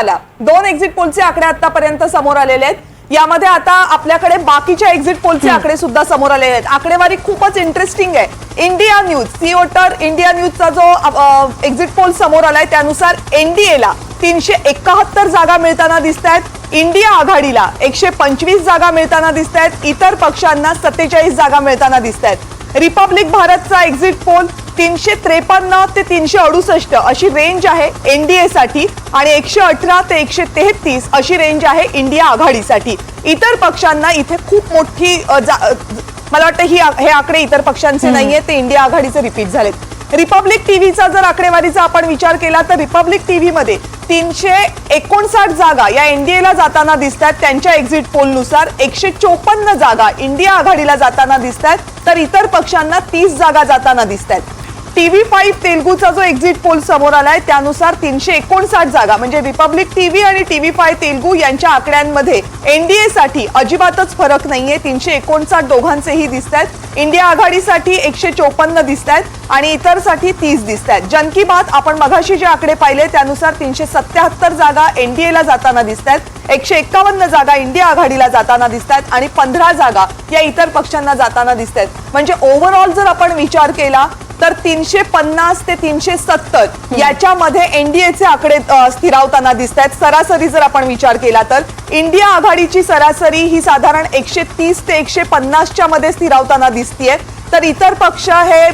आला. दोन एक्झिट पोलचे आकडे आतापर्यंत समोर आलेले आहेत. यामध्ये आता आपल्याकडे बाकीच्या एक्झिट पोलचे आकडे सुद्धा समोर आलेले आहेत. आकडेवारी खूपच इंटरेस्टिंग आहे. इंडिया न्यूज सीओटर इंडिया न्यूजचा जो एक्झिट पोल समोर आलाय त्यानुसार एनडीएला तीनशे एकाहत्तर जागा मिळताना दिसत आहेत इंडिया आघाडीला एकशे पंचवीस जागा मिळताना दिसत आहेत इतर पक्षांना सत्तेचाळीस जागा मिळताना दिसत आहेत रिपब्लिक भारतचा एक्झिट पोल तीनशे त्रेपन्न ते तीनशे अडुसष्ट अशी रेंज आहे एनडीए साठी आणि एकशे अठरा ते एकशे तेहतीस अशी रेंज आहे इंडिया आघाडीसाठी. इतर पक्षांना इथे खूप मोठी मला वाटतं ही हे आकडे इतर पक्षांचे नाहीये ते इंडिया आघाडीचे रिपीट झालेत. रिपब्लिक टीव्हीचा जर आकडेवारीचा आपण विचार केला तर रिपब्लिक टीव्ही मध्ये तीनशे एकोणसाठ जागा या एनडीएला जाताना दिसतात त्यांच्या एक्झिट पोलनुसार एकशे चोपन्न जागा इंडिया आघाडीला जाताना दिसतात तर इतर पक्षांना तीस जागा जाताना दिसतात टीव्ही फाईव्ह तेलगूचा जो एक्झिट पोल समोर आलाय त्यानुसार तीनशे एकोणसाठ जागा म्हणजे रिपब्लिक टीव्ही आणि टीव्ही फाय तेलगू यांच्या आकड्यांमध्ये एनडीए साठी अजिबातच फरक नाहीये. तीनशे एकोणसाठ दोघांचेही दिसत आहेत इंडिया आघाडीसाठी एकशे चोपन्न दिसत आहेत आणि इतरसाठी तीस दिसत आहेत जन की बात आपण मघाशी जे आकडे पाहिले त्यानुसार तीनशे सत्याहत्तर जागा एनडीएला जाताना दिसत आहेत एकशे एक्कावन्न जागा इंडिया आघाडीला जाताना दिसत आहेत आणि पंधरा जागा या इतर पक्षांना जाताना दिसत आहेत म्हणजे ओव्हरऑल जर आपण विचार केला तर तीनशे पन्नास ते तीनशे सत्तर याच्यामध्ये एनडीएचे आकडे स्थिरावताना दिसत आहेत सरासरी जर आपण विचार केला तर इंडिया आघाडीची सरासरी ही साधारण एकशे तीस ते एकशे पन्नासच्या मध्ये स्थिरावताना दिसतीये. तर इतर पक्ष हे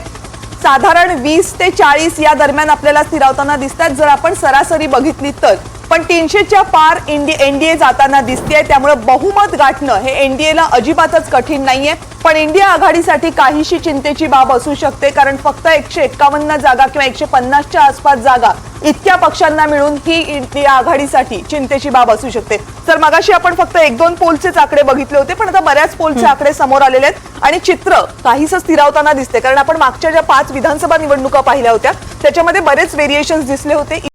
साधारण वीस ते चाळीस या दरम्यान आपल्याला स्थिरावताना दिसतात जर आपण सरासरी बघितली तर पण तीनशेच्या पार इंडिया एनडीए जाताना दिसतेय. त्यामुळे बहुमत गाठणं हे एनडीएला अजिबातच कठीण नाहीये. पण इंडिया आघाडीसाठी काहीशी चिंतेची बाब असू शकते कारण फक्त एकशे एक्कावन्न जागा किंवा एकशे पन्नासच्या आसपास जागा इतक्या पक्षांना मिळून ही इंडिया आघाडीसाठी चिंतेची बाब असू शकते. तर मगाशी आपण फक्त एक दोन पोलचेच आकडे बघितले होते पण आता बऱ्याच पोलचे आकडे समोर आलेले आहेत. आणि चित्र काहीसं स्थिरावताना दिसते कारण आपण मागच्या ज्या पाच विधानसभा निवडणुका पाहिल्या होत्या त्याच्यामध्ये बरेच व्हेरिएशन्स दिसले होते.